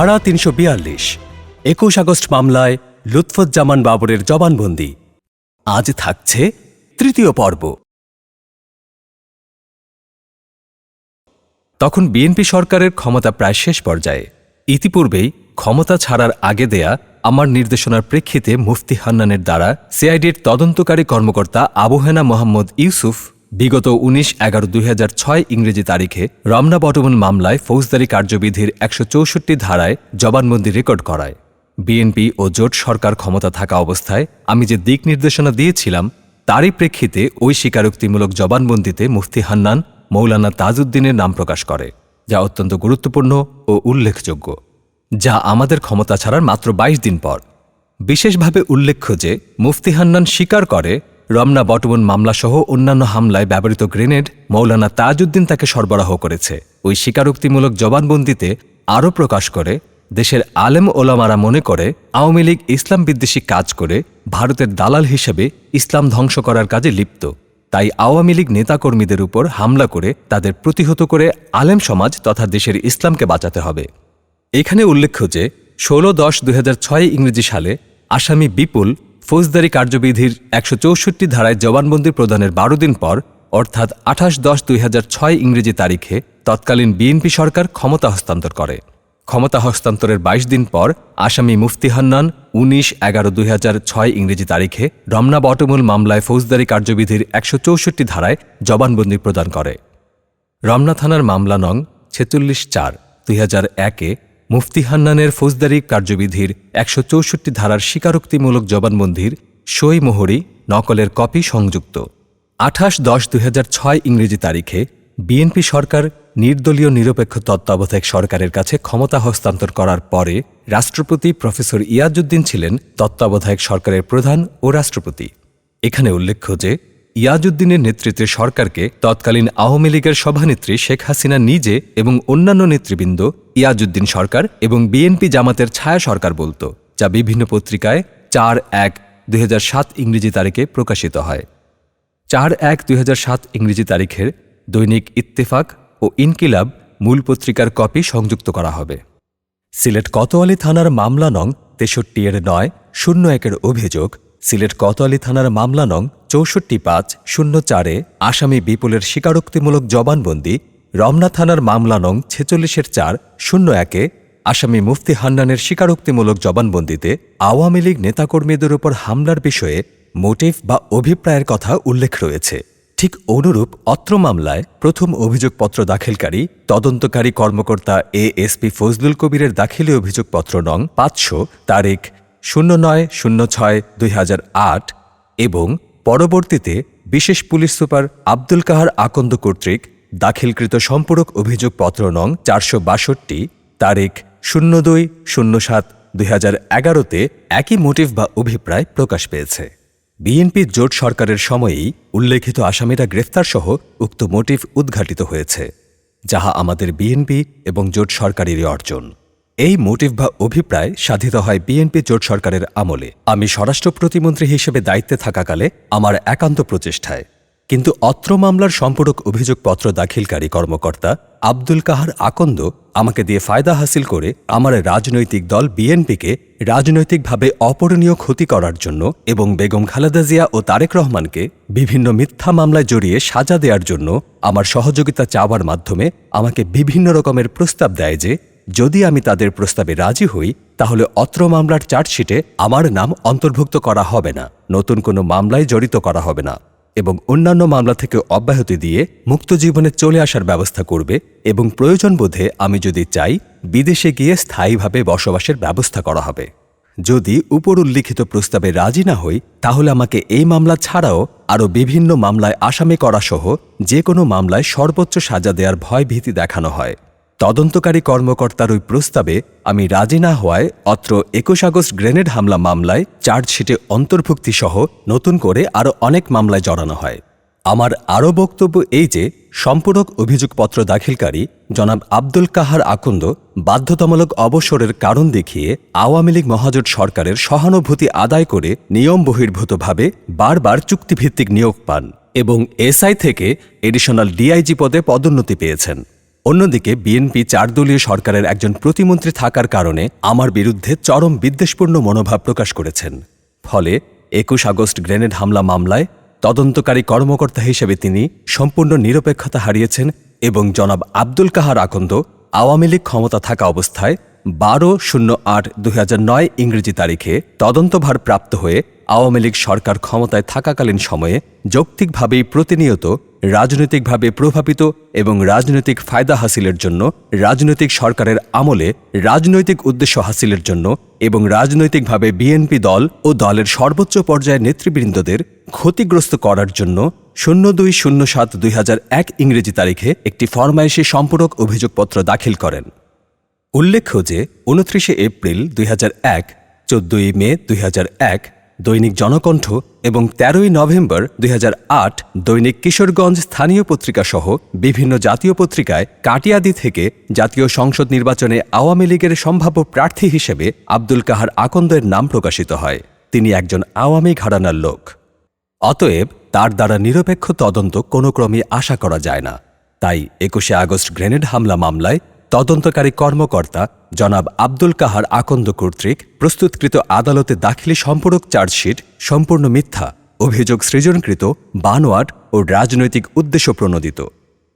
ধারা তিনশো বিয়াল্লিশ, একুশ আগস্ট মামলায় লুৎফুজ্জামান বাবরের জবানবন্দি। আজ থাকছে তৃতীয় পর্ব। তখন বিএনপি সরকারের ক্ষমতা প্রায় শেষ পর্যায়ে। ইতিপূর্বেই ক্ষমতা ছাড়ার আগে দেয়া আমার নির্দেশনার প্রেক্ষিতে মুফতি হান্নানের দ্বারা সিআইডির তদন্তকারী কর্মকর্তা আবুহেনা মোহাম্মদ ইউসুফ বিগত উনিশ এগারো দুই ইংরেজি তারিখে রমনা বটমন মামলায় ফৌজদারি কার্যবিধির একশো চৌষট্টি ধারায় জবানবন্দি রেকর্ড করায়। বিএনপি ও জোট সরকার ক্ষমতা থাকা অবস্থায় আমি যে দিক নির্দেশনা দিয়েছিলাম, তারই প্রেক্ষিতে ওই স্বীকারোক্তিমূলক জবানবন্দিতে মুফতি হান্নান মৌলানা তাজউদ্দিনের নাম প্রকাশ করে, যা অত্যন্ত গুরুত্বপূর্ণ ও উল্লেখযোগ্য, যা আমাদের ক্ষমতা ছাড়ার মাত্র ২২ দিন পর। বিশেষভাবে উল্লেখ্য যে মুফতি হান্নান স্বীকার করে রমনা বটমন মামলাসহ অন্যান্য হামলায় ব্যবহৃত গ্রেনেড মৌলানা তাজউদ্দিন তাকে সরবরাহ করেছে। ওই স্বীকারোক্তিমূলক জবানবন্দিতে আরও প্রকাশ করে, দেশের আলেম ওলামারা মনে করে আওয়ামী লীগ ইসলাম বিদ্বেষী কাজ করে ভারতের দালাল হিসেবে ইসলাম ধ্বংস করার কাজে লিপ্ত। তাই আওয়ামী লীগ নেতাকর্মীদের উপর হামলা করে তাদের প্রতিহত করে আলেম সমাজ তথা দেশের ইসলামকে বাঁচাতে হবে। এখানে উল্লেখ্য যে, ষোলো দশ দুই ইংরেজি সালে আসামি বিপুল ফৌজদারি কার্যবিধির একশো চৌষট্টি ধারায় জবানবন্দি প্রদানের বারো দিন পর, অর্থাৎ আঠাশ দশ দুই হাজার ছয় ইংরেজি তারিখে তৎকালীন বিএনপি সরকার ক্ষমতা হস্তান্তর করে। ক্ষমতা হস্তান্তরের ২২ দিন পর আসামি মুফতি হান্নান উনিশ এগারো দুই হাজার ছয় ইংরেজি তারিখে রমনা বটমূল মামলায় ফৌজদারি কার্যবিধির একশো চৌষট্টি ধারায় জবানবন্দি প্রদান করে। রমনা থানার মামলা নং ছেচল্লিশ চার দুই হাজার একে মুফতি হান্নানের ফৌজদারি কার্যবিধির একশো চৌষট্টি ধারার স্বীকারোক্তিমূলক জবানবন্দির সই মোহরি নকলের কপি সংযুক্ত। আঠাশ দশ দুই ছয় ইংরেজি তারিখে বিএনপি সরকার নির্দলীয় নিরপেক্ষ তত্ত্বাবধায়ক সরকারের কাছে ক্ষমতা হস্তান্তর করার পরে রাষ্ট্রপতি প্রফেসর ইয়াজউদ্দিন ছিলেন তত্ত্বাবধায়ক সরকারের প্রধান ও রাষ্ট্রপতি। এখানে উল্লেখ্য যে ইয়াজউদ্দিনের নেতৃত্বে সরকারকে তৎকালীন আওয়ামী লীগের সভানেত্রী শেখ হাসিনা নিজে এবং অন্যান্য নেতৃবৃন্দ ইয়াজউদ্দিন সরকার এবং বিএনপি জামাতের ছায়া সরকার বলত, যা বিভিন্ন পত্রিকায় চার এক দুই ইংরেজি তারিখে প্রকাশিত হয়। চার এক দুই ইংরেজি তারিখের দৈনিক ইত্তেফাক ও ইনকিলাব মূল পত্রিকার কপি সংযুক্ত করা হবে। সিলেট কোতোয়ালি থানার মামলা নং তেষট্টি এর নয় শূন্য একের অভিযোগ, সিলেট কোতোয়ালি থানার মামলা নং চৌষট্টি পাঁচ শূন্য চারে আসামি বিপুলের স্বীকারোক্তিমূলক জবানবন্দি রমনা থানার মামলা নং ছেচল্লিশের চার শূন্য একে আসামি মুফতি হান্নানের স্বীকারোক্তিমূলক জবানবন্দিতে আওয়ামী লীগ নেতাকর্মীদের উপর হামলার বিষয়ে মোটিভ বা অভিপ্রায়ের কথা উল্লেখ রয়েছে। ঠিক অনুরূপ অত্র মামলায় প্রথম অভিযোগপত্র দাখিলকারী, তদন্তকারী কর্মকর্তা এ এসপি ফজলুল কবিরের দাখিলী অভিযোগপত্র নং পাঁচশো, তারিখ শূন্য নয় শূন্য ছয় দুই হাজার আট এবং পরবর্তীতে বিশেষ পুলিশ সুপার আব্দুল কাহার আকন্দ কর্তৃক দাখিলকৃত সম্পূরক অভিযোগপত্র নং চারশো বাষট্টি, তারিখ শূন্য দুই শূন্য সাত দুই হাজার এগারোতে একই মোটিভ বা অভিপ্রায় প্রকাশ পেয়েছে। বিএনপি জোট সরকারের সময়েই উল্লেখিত আসামিরা গ্রেফতারসহ উক্ত মোটিভ উদ্ঘাটিত হয়েছে, যাহা আমাদের বিএনপি এবং জোট সরকারেরই অর্জন। এই মোটিভ বা অভিপ্রায় সাধিত হয় বিএনপি জোট সরকারের আমলে। আমি স্বরাষ্ট্র প্রতিমন্ত্রী হিসেবে দায়িত্বে থাকাকালে আমার একান্ত প্রচেষ্টায়। কিন্তু অত্র মামলার সম্পূরক অভিযোগপত্র দাখিলকারী কর্মকর্তা আব্দুল কাহার আকন্দ আমাকে দিয়ে ফায়দা হাসিল করে আমার রাজনৈতিক দল বিএনপিকে রাজনৈতিকভাবে অপরণীয় ক্ষতি করার জন্য এবং বেগম খালেদা জিয়া ও তারেক রহমানকে বিভিন্ন মিথ্যা মামলায় জড়িয়ে সাজা দেওয়ার জন্য আমার সহযোগিতা চাওয়ার মাধ্যমে আমাকে বিভিন্ন রকমের প্রস্তাব দেয় যে যদি আমি তাদের প্রস্তাবে রাজি হই, তাহলে অত্র মামলার চার্জশিটে আমার নাম অন্তর্ভুক্ত করা হবে না, নতুন কোনো মামলায় জড়িত করা হবে না, এবং অন্যান্য মামলা থেকে অব্যাহতি দিয়ে মুক্ত জীবনে চলে আসার ব্যবস্থা করবে এবং প্রয়োজন বোধে আমি যদি চাই, বিদেশে গিয়ে স্থায়ীভাবে বসবাসের ব্যবস্থা করা হবে। যদি উপর উল্লিখিত প্রস্তাবে রাজি না হই, তাহলে আমাকে এই মামলা ছাড়াও আরও বিভিন্ন মামলায় আসামি করা সহ যে কোনো মামলায় সর্বোচ্চ সাজা দেওয়ার ভয় ভীতি দেখানো হয়। তদন্তকারী কর্মকর্তার ওই প্রস্তাবে আমি রাজি না হওয়ায় অত্র একুশ আগস্ট গ্রেনেড হামলা মামলায় চার্জশিটে অন্তর্ভুক্তি সহ নতুন করে আরও অনেক মামলায় জড়ানো হয়। আমার আরও বক্তব্য এই যে, সম্পূরক অভিযোগপত্র দাখিলকারী জনাব আব্দুল কাহার আকন্দ বাধ্যতামূলক অবসরের কারণ দেখিয়ে আওয়ামী লীগ মহাজোট সরকারের সহানুভূতি আদায় করে নিয়ম বহির্ভূতভাবে বারবার চুক্তিভিত্তিক নিয়োগ পান এবং এসআই থেকে এডিশনাল ডিআইজি পদে পদোন্নতি পেয়েছেন। অন্যদিকে বিএনপি চারদলীয় সরকারের একজন প্রতিমন্ত্রী থাকার কারণে আমার বিরুদ্ধে চরম বিদ্বেষপূর্ণ মনোভাব প্রকাশ করেছেন। ফলে একুশ আগস্ট গ্রেনেড হামলা মামলায় তদন্তকারী কর্মকর্তা হিসেবে তিনি সম্পূর্ণ নিরপেক্ষতা হারিয়েছেন এবং জনাব আব্দুল কাহার আকন্দ আওয়ামী লীগ ক্ষমতা থাকা অবস্থায় বারো শূন্য আট দুই ইংরেজি তারিখে তদন্তভার প্রাপ্ত হয়ে আওয়ামী লীগ সরকার ক্ষমতায় থাকাকালীন সময়ে যৌক্তিকভাবেই প্রতিনিয়ত রাজনৈতিকভাবে প্রভাবিত এবং রাজনৈতিক ফায়দা হাসিলের জন্য রাজনৈতিক সরকারের আমলে রাজনৈতিক উদ্দেশ্য হাসিলের জন্য এবং রাজনৈতিকভাবে বিএনপি দল ও দলের সর্বোচ্চ পর্যায়ের নেতৃবৃন্দদের ক্ষতিগ্রস্ত করার জন্য শূন্য দুই শূন্য সাত দুই হাজার এক ইংরেজি তারিখে একটি ফরমাইশি সম্পূরক অভিযোগপত্র দাখিল করেন। উল্লেখ্য যে, উনত্রিশে এপ্রিল দুই হাজার এক, চোদ্দই মে দুই হাজার এক দৈনিক জনকণ্ঠ এবং তেরোই নভেম্বর দুই হাজার আট দৈনিক কিশোরগঞ্জ স্থানীয় পত্রিকা সহ বিভিন্ন জাতীয় পত্রিকায় কাটিয়াদি থেকে জাতীয় সংসদ নির্বাচনে আওয়ামী লীগের সম্ভাব্য প্রার্থী হিসেবে আব্দুল কাহার আকন্দের নাম প্রকাশিত হয়। তিনি একজন আওয়ামী ঘরানার লোক। অতএব তার দ্বারা নিরপেক্ষ তদন্ত কোনো আশা করা যায় না। তাই একুশে আগস্ট গ্রেনেড হামলা মামলায় তদন্তকারী কর্মকর্তা জনাব আব্দুল কাহার আকন্দ কর্তৃক প্রস্তুতকৃত আদালতে দাখিলি সম্পূরক চার্জশিট, সম্পূর্ণ মিথ্যা, অভিযোগ সৃজনকৃত, বানোয়াট ও রাজনৈতিক উদ্দেশ্য প্রণোদিত।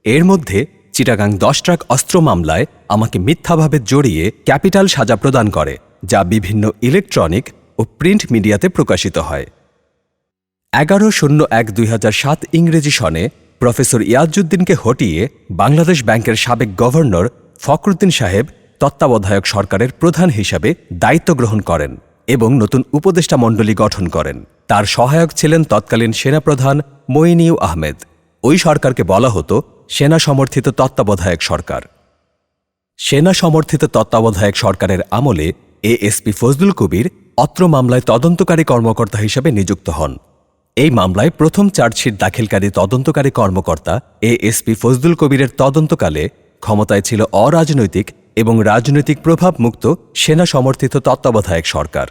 এর মধ্যে চিটাগাং দশ ট্রাক অস্ত্র মামলায় আমাকে মিথ্যাভাবে জড়িয়ে ক্যাপিটাল সাজা প্রদান করে, যা বিভিন্ন ইলেকট্রনিক ও প্রিন্ট মিডিয়াতে প্রকাশিত হয়। এগারো শূন্য এক দুই ইংরেজি সনে প্রফেসর ইয়াজুদ্দিনকে হটিয়ে বাংলাদেশ ব্যাংকের সাবেক গভর্নর ফখরুদ্দিন সাহেব তত্ত্বাবধায়ক সরকারের প্রধান হিসাবে দায়িত্ব গ্রহণ করেন এবং নতুন উপদেষ্টা মণ্ডলী গঠন করেন। তার সহায়ক ছিলেন তৎকালীন সেনাপ্রধান মইনিউ আহমেদ। ওই সরকারকে বলা হতো সেনা সমর্থিত তত্ত্বাবধায়ক সরকার। সেনা সমর্থিত তত্ত্বাবধায়ক সরকারের আমলে এএসপি ফজলুল কবির অত্র মামলায় তদন্তকারী কর্মকর্তা হিসেবে নিযুক্ত হন। এই মামলায় প্রথম চার্জশিট দাখিলকারী তদন্তকারী কর্মকর্তা এএসপি ফজলুল কবিরের তদন্তকালে ক্ষমতায় ছিল অরাজনৈতিক এবং রাজনৈতিক প্রভাবমুক্ত সেনা সমর্থিত তত্ত্বাবধায়ক সরকার।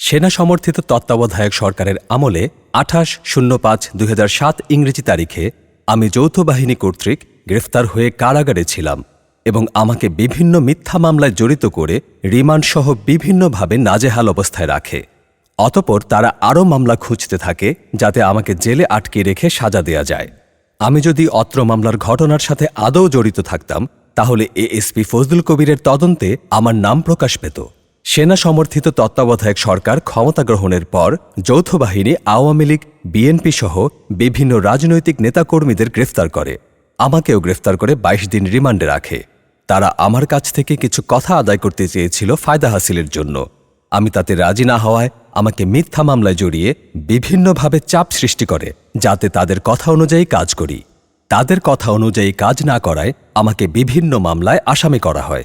সেনা সমর্থিত তত্ত্বাবধায়ক সরকারের আমলে আঠাশ শূন্য পাঁচ ইংরেজি তারিখে আমি যৌথ বাহিনী কর্তৃক গ্রেফতার হয়ে কারাগারে ছিলাম এবং আমাকে বিভিন্ন মিথ্যা মামলায় জড়িত করে রিমান্ডসহ বিভিন্নভাবে নাজেহাল অবস্থায় রাখে। অতপর তারা আরও মামলা খুঁজতে থাকে যাতে আমাকে জেলে আটকে রেখে সাজা দেয়া যায়। আমি যদি অত্র মামলার ঘটনার সাথে আদৌ জড়িত থাকতাম, তাহলে এএসপি ফজলুল কবিরের তদন্তে আমার নাম প্রকাশ পেত। সেনা সমর্থিত তত্ত্বাবধায়ক সরকার ক্ষমতা গ্রহণের পর যৌথ বাহিনী, আওয়ামী লীগ, বিএনপি সহ বিভিন্ন রাজনৈতিক নেতাকর্মীদের গ্রেফতার করে। আমাকেও গ্রেফতার করে ২২ দিন রিমান্ডে রাখে। তারা আমার কাছ থেকে কিছু কথা আদায় করতে চেয়েছিল ফায়দা হাসিলের জন্য। আমি তাতে রাজি না হওয়ায় আমাকে মিথ্যা মামলায় জড়িয়ে বিভিন্নভাবে চাপ সৃষ্টি করে, যাতে তাদের কথা অনুযায়ী কাজ করি। তাদের কথা অনুযায়ী কাজ না করায় আমাকে বিভিন্ন মামলায় আসামি করা হয়।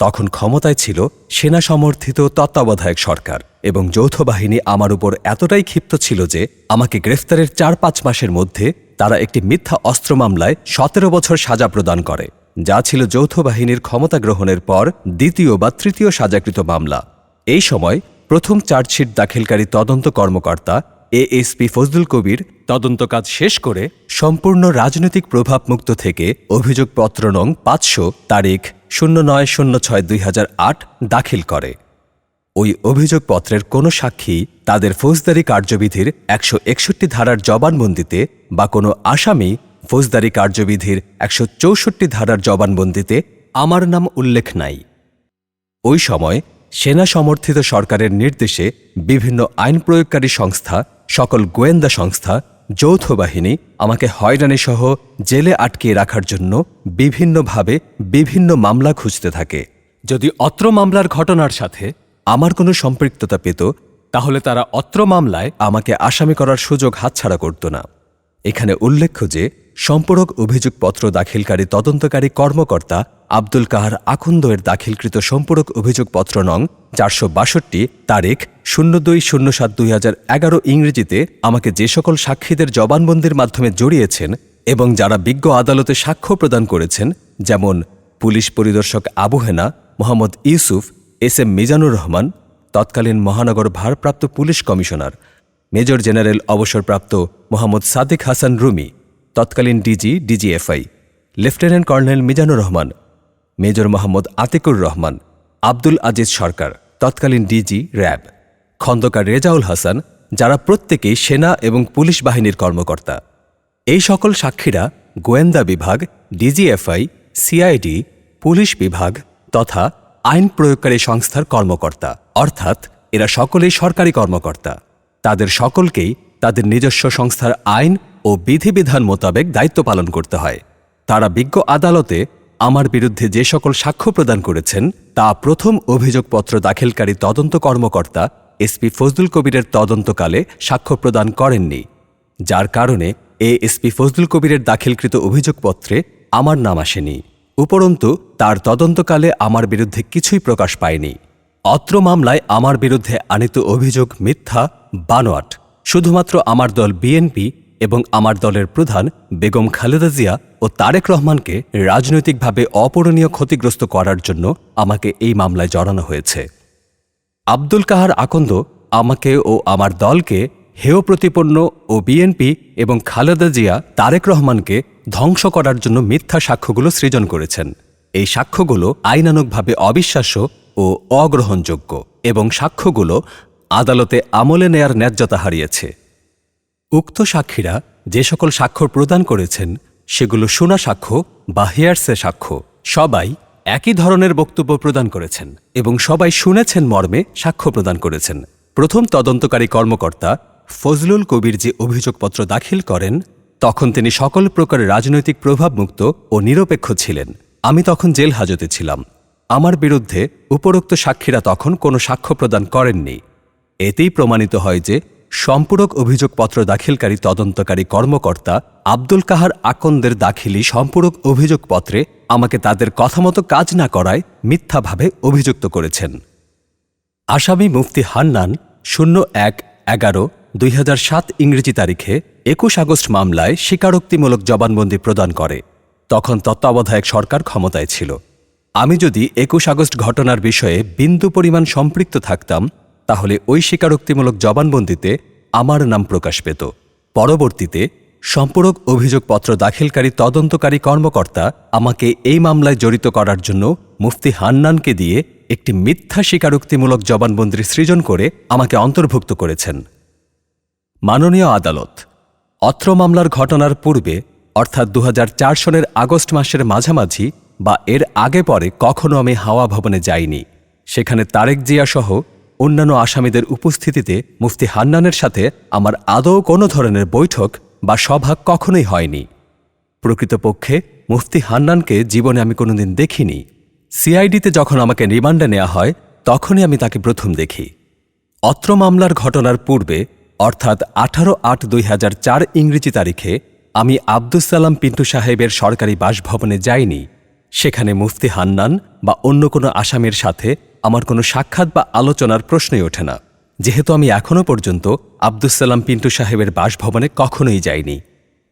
তখন ক্ষমতায় ছিল সেনা সমর্থিত তত্ত্বাবধায়ক সরকার এবং যৌথ বাহিনী আমার উপর এতটাই ক্ষিপ্ত ছিল যে আমাকে গ্রেফতারের চার পাঁচ মাসের মধ্যে তারা একটি মিথ্যা অস্ত্র মামলায় সতেরো বছর সাজা প্রদান করে, যা ছিল যৌথ বাহিনীর ক্ষমতা গ্রহণের পর দ্বিতীয় বা তৃতীয় সাজাকৃত মামলা। এই সময় প্রথম চার্জশিট দাখিলকারী তদন্ত কর্মকর্তা এএসপি ফজলুল কবির তদন্ত কাজ শেষ করে সম্পূর্ণ রাজনৈতিক প্রভাবমুক্ত থেকে অভিযোগপত্র নং পাঁচশো, তারিখ শূন্য নয় শূন্য ছয় দুই হাজার আট দাখিল করে। ওই অভিযোগপত্রের কোনো সাক্ষী তাদের ফৌজদারি কার্যবিধির একশো একষট্টি ধারার জবানবন্দিতে বা কোনো আসামি ফৌজদারি কার্যবিধির একশো চৌষট্টি ধারার জবানবন্দিতে আমার নাম উল্লেখ নাই। ওই সময় সেনা সমর্থিত সরকারের নির্দেশে বিভিন্ন আইন প্রয়োগকারী সংস্থা, সকল গোয়েন্দা সংস্থা, যৌথ বাহিনী আমাকে হয়রানিসহ জেলে আটকিয়ে রাখার জন্য বিভিন্নভাবে বিভিন্ন মামলা খুঁজতে থাকে। যদি অত্র মামলার ঘটনার সাথে আমার কোনো সম্পৃক্ততা পেত, তাহলে তারা অত্র মামলায় আমাকে আসামি করার সুযোগ হাতছাড়া করত না। এখানে উল্লেখ্য যে, সম্পূরক অভিযোগপত্র দাখিলকারী তদন্তকারী কর্মকর্তা আব্দুল কাহার আকুন্দ এর দাখিলকৃত সম্পূরক অভিযোগপত্র নং চারশো বাষট্টি, তারিখ শূন্য দুই শূন্য সাত দুই হাজার এগারো ইংরেজিতে আমাকে যে সকল সাক্ষীদের জবানবন্দির মাধ্যমে জড়িয়েছেন এবং যারা বিজ্ঞ আদালতে সাক্ষ্য প্রদান করেছেন, যেমন পুলিশ পরিদর্শক আবু হেনা, মোহাম্মদ ইউসুফ, এস এম মিজানুর রহমান, তৎকালীন মহানগর ভারপ্রাপ্ত পুলিশ কমিশনার, মেজর জেনারেল অবসরপ্রাপ্ত মোহাম্মদ সাদিক হাসান রুমি, তৎকালীন DG DGFI lieutenant colonel Mizanur Rahman major Mohammad Atiqur Rahman, Abdul Aziz Sarkar, তৎকালীন ডিজি র্যাব, খন্দকার রেজাউল হাসান, যারা প্রত্যেকেই সেনা এবং পুলিশ বাহিনীর কর্মকর্তা। এই সকল সাক্ষীরা গোয়েন্দা বিভাগ, ডিজিএফআই, সিআইডি, পুলিশ বিভাগ তথা আইন প্রয়োগকারী সংস্থার কর্মকর্তা, অর্থাৎ এরা সকলেই সরকারি কর্মকর্তা। তাদের সকলকেই তাদের নিজস্ব সংস্থার আইন ও বিধিবিধান মোতাবেক দায়িত্ব পালন করতে হয়। তারা বিজ্ঞ আদালতে আমার বিরুদ্ধে যে সকল সাক্ষ্য প্রদান করেছেন, তা প্রথম অভিযোগপত্র দাখিলকারী তদন্ত কর্মকর্তা এসপি ফজলুল কবিরের তদন্তকালে সাক্ষ্য প্রদান করেননি। যার কারণে এ এসপি ফজলুল কবিরের দাখিলকৃত অভিযোগপত্রে আমার নাম আসেনি। উপরন্তু, তার তদন্তকালে আমার বিরুদ্ধে কিছুই প্রকাশ পায়নি। অত্র মামলায় আমার বিরুদ্ধে আনিত অভিযোগ মিথ্যা, বানোয়াট। শুধুমাত্র আমার দল বিএনপি এবং আমার দলের প্রধান বেগম খালেদা জিয়া ও তারেক রহমানকে রাজনৈতিকভাবে অপূরণীয় ক্ষতিগ্রস্ত করার জন্য আমাকে এই মামলায় জড়ানো হয়েছে। আব্দুল কাহার আকন্দ আমাকে ও আমার দলকে হেয় প্রতিপন্ন ও বিএনপি এবং খালেদা জিয়া, তারেক রহমানকে ধ্বংস করার জন্য মিথ্যা সাক্ষ্যগুলো সৃজন করেছেন। এই সাক্ষ্যগুলো আইনানুকভাবে অবিশ্বাস্য ও অগ্রহণযোগ্য এবং সাক্ষ্যগুলো আদালতে আমলে নেয়ার ন্যায্যতা হারিয়েছে। উক্ত সাক্ষীরা যে সকল স্বাক্ষর প্রদান করেছেন, সেগুলো শোনা সাক্ষ্য বা হেয়ারসে সাক্ষ্য, সবাই একই ধরনের বক্তব্য প্রদান করেছেন এবং সবাই শুনেছেন মর্মে সাক্ষ্য প্রদান করেছেন। প্রথম তদন্তকারী কর্মকর্তা ফজলুল কবির যে অভিযোগপত্র দাখিল করেন, তখন তিনি সকল প্রকার রাজনৈতিক প্রভাবমুক্ত ও নিরপেক্ষ ছিলেন। আমি তখন জেল হাজতে ছিলাম। আমার বিরুদ্ধে উপরোক্ত সাক্ষীরা তখন কোনো সাক্ষ্য প্রদান করেননি। এতেই প্রমাণিত হয় যে সম্পূরক অভিযোগপত্র দাখিলকারী তদন্তকারী কর্মকর্তা আব্দুল কাহার আকন্দের দাখিলি সম্পূরক অভিযোগপত্রে আমাকে তাদের কথামতো কাজ না করায় মিথ্যাভাবে অভিযুক্ত করেছেন। আসামি মুফতি হান্নান শূন্য এক এগারো দুই ইংরেজি তারিখে একুশ আগস্ট মামলায় স্বীকারোক্তিমূলক জবানবন্দি প্রদান করে। তখন তত্ত্বাবধায়ক সরকার ক্ষমতায় ছিল। আমি যদি একুশ আগস্ট ঘটনার বিষয়ে বিন্দু পরিমাণ সম্পৃক্ত থাকতাম তাহলে ওই স্বীকারোক্তিমূলক জবানবন্দিতে আমার নাম প্রকাশ পেত। পরবর্তীতে সম্পূরক অভিযোগপত্র দাখিলকারী তদন্তকারী কর্মকর্তা আমাকে এই মামলায় জড়িত করার জন্য মুফতি হান্নানকে দিয়ে একটি মিথ্যা স্বীকারোক্তিমূলক জবানবন্দির সৃজন করে আমাকে অন্তর্ভুক্ত করেছেন। মাননীয় আদালত, অত্র মামলার ঘটনার পূর্বে, অর্থাৎ দু হাজার চার সনের আগস্ট মাসের মাঝামাঝি বা এর আগে পরে কখনো আমি হাওয়া ভবনে যাইনি। সেখানে তারেক জিয়া সহ অন্যান্য আসামিদের উপস্থিতিতে মুফতি হান্নানের সাথে আমার আদৌ কোনো ধরনের বৈঠক বা সভা কখনোই হয়নি। প্রকৃতপক্ষে মুফতি হান্নানকে জীবনে আমি কোনোদিন দেখিনি। সিআইডিতে যখন আমাকে রিমান্ডে নেওয়া হয়, তখনই আমি তাকে প্রথম দেখি। অত্র মামলার ঘটনার পূর্বে, অর্থাৎ আঠারো আট দুই ইংরেজি তারিখে, আমি আব্দুস সালাম পিন্টু সাহেবের সরকারি বাসভবনে যাইনি। সেখানে মুফতি হান্নান বা অন্য কোনো আসামির সাথে আমার কোনো সাক্ষাৎ বা আলোচনার প্রশ্নই ওঠে না। যেহেতু আমি এখনও পর্যন্ত আব্দুস সালাম পিন্টু সাহেবের বাসভবনে কখনোই যাইনি।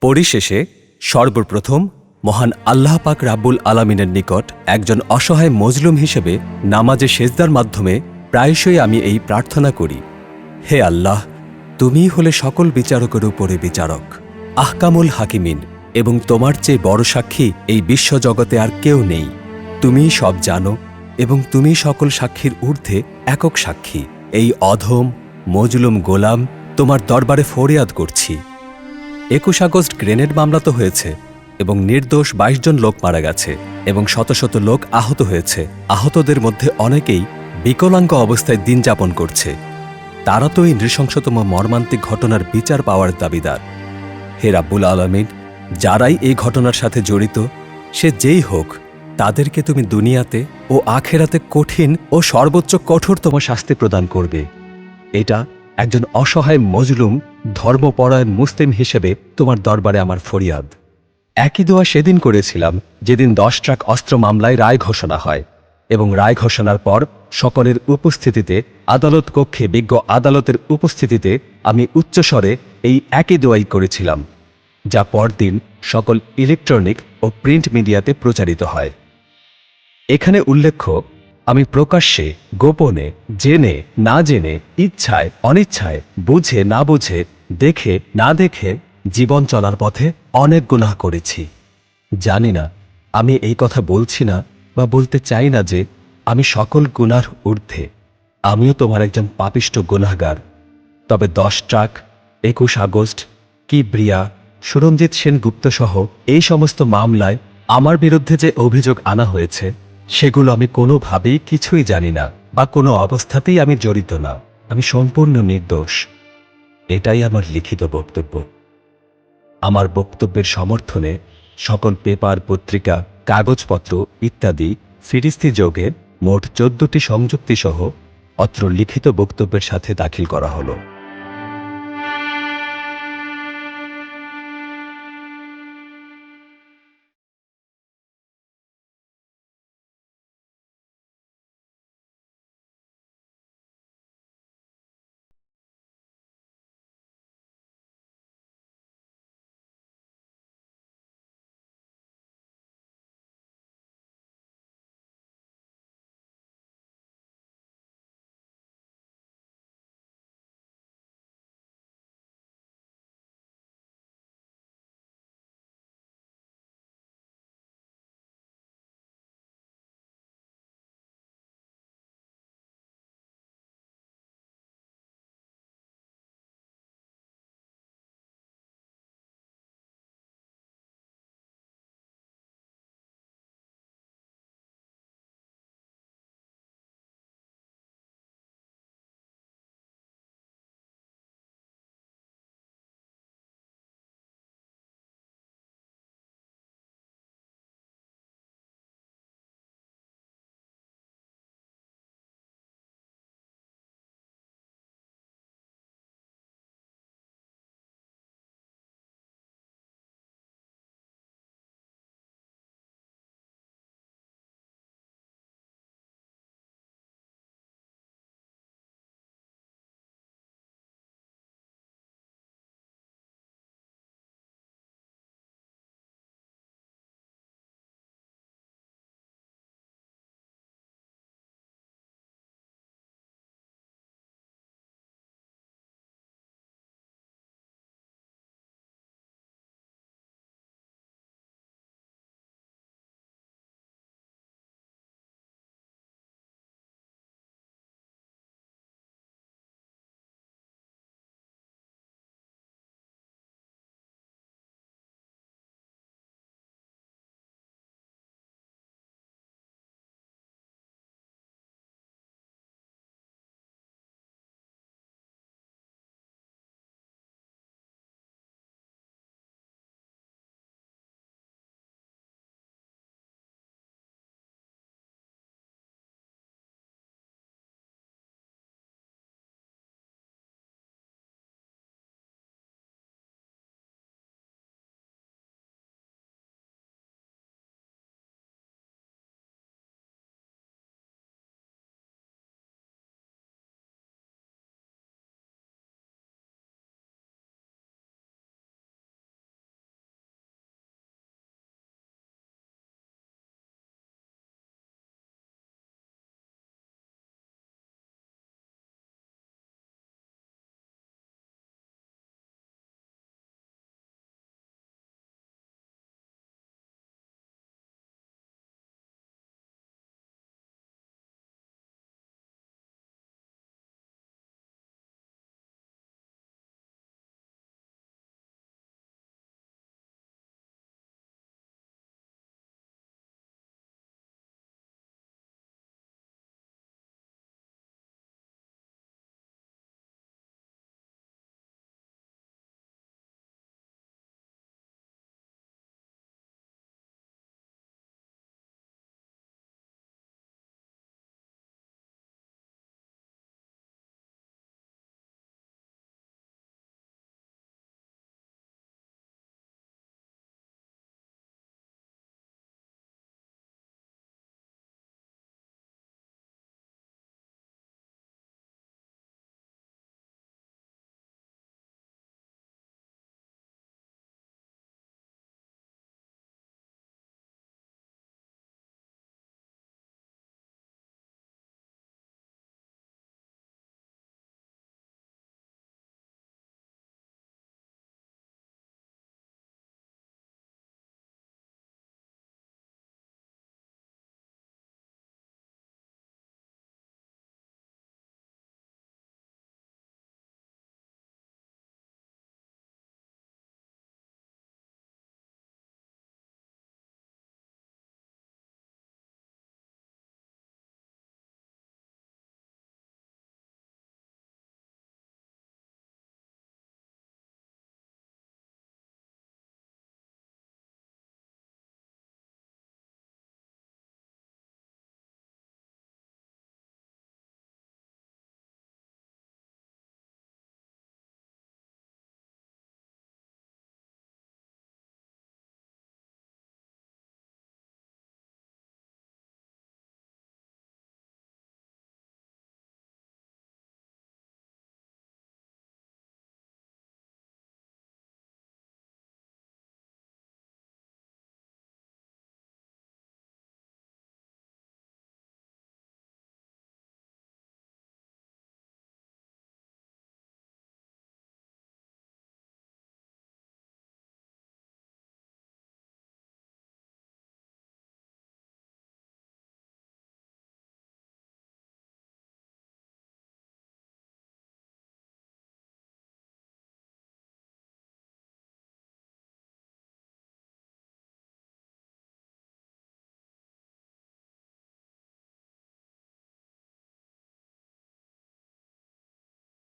পরিশেষে সর্বপ্রথম মহান আল্লাহ পাক রাব্বুল আলামিনের নিকট একজন অসহায় মজলুম হিসেবে নামাজে সেজদার মাধ্যমে প্রায়শই আমি এই প্রার্থনা করি, হে আল্লাহ, তুমিই হলে সকল বিচারকের উপরে বিচারক, আহকামুল হাকিমিন, এবং তোমার চেয়ে বড় সাক্ষী এই বিশ্বজগতে আর কেউ নেই। তুমিই সব জানো এবং তুমি সকল সাক্ষীর ঊর্ধ্বে একক সাক্ষী। এই অধম, মজলুম গোলাম তোমার দরবারে ফরিয়াদ করছি। একুশ আগস্ট গ্রেনেড মামলা তো হয়েছে এবং নির্দোষ ২২ জন লোক মারা গেছে এবং শত শত লোক আহত হয়েছে। আহতদের মধ্যে অনেকেই বিকলাঙ্গ অবস্থায় দিন যাপন করছে। তারা তো এই নৃশংসতম মর্মান্তিক ঘটনার বিচার পাওয়ার দাবিদার। হে রাব্বুল আলমিন, যারাই এই ঘটনার সাথে জড়িত, সে যেই হোক তাদেরকে তুমি দুনিয়াতে ও আখেরাতে কঠিন ও সর্বোচ্চ কঠোরতম শাস্তি প্রদান করবে। এটা একজন অসহায় মজলুম, ধর্মপরায়ণ মুসলিম হিসেবে তোমার দরবারে আমার ফরিয়াদ। একই দোয়া সেদিন করেছিলাম, যেদিন দশ ট্রাক অস্ত্র মামলায় রায় ঘোষণা হয় এবং রায় ঘোষণার পর সকলের উপস্থিতিতে আদালত কক্ষে, বিজ্ঞ আদালতের উপস্থিতিতে আমি উচ্চস্বরে এই একই দোয়াই করেছিলাম, যা পরদিন সকল ইলেকট্রনিক ও প্রিন্ট মিডিয়াতে প্রচারিত হয়। এখানে উল্লেখ্য, আমি প্রকাশ্যে, গোপনে, জেনে, না জেনে, ইচ্ছায়, অনিচ্ছায়, বুঝে, না বুঝে, দেখে, না দেখে, জীবন চলার পথে অনেক গুনাহ করেছি। জানি না, আমি এই কথা বলছি না বা বলতে চাই না যে আমি সকল গুনার ঊর্ধ্বে। আমিও তোমার একজন পাপিষ্ট গুনাহগার। তবে দশ ট্রাক, একুশ আগস্ট কি ব্রিয়া সুরঞ্জিত সেনগুপ্ত সহ এই সমস্ত মামলায় আমার বিরুদ্ধে যে অভিযোগ আনা হয়েছে সেগুলো আমি কোনোভাবেই কিছুই জানি না, বা কোনো অবস্থাতেই আমি জড়িত না। আমি সম্পূর্ণ নির্দোষ। এটাই আমার লিখিত বক্তব্য। আমার বক্তব্যের সমর্থনে সকল পেপার, পত্রিকা, কাগজপত্র ইত্যাদি ফিরিস্তি যোগে মোট চোদ্দটি সংযুক্তি সহ অত্র লিখিত বক্তব্যের সাথে দাখিল করা হলো।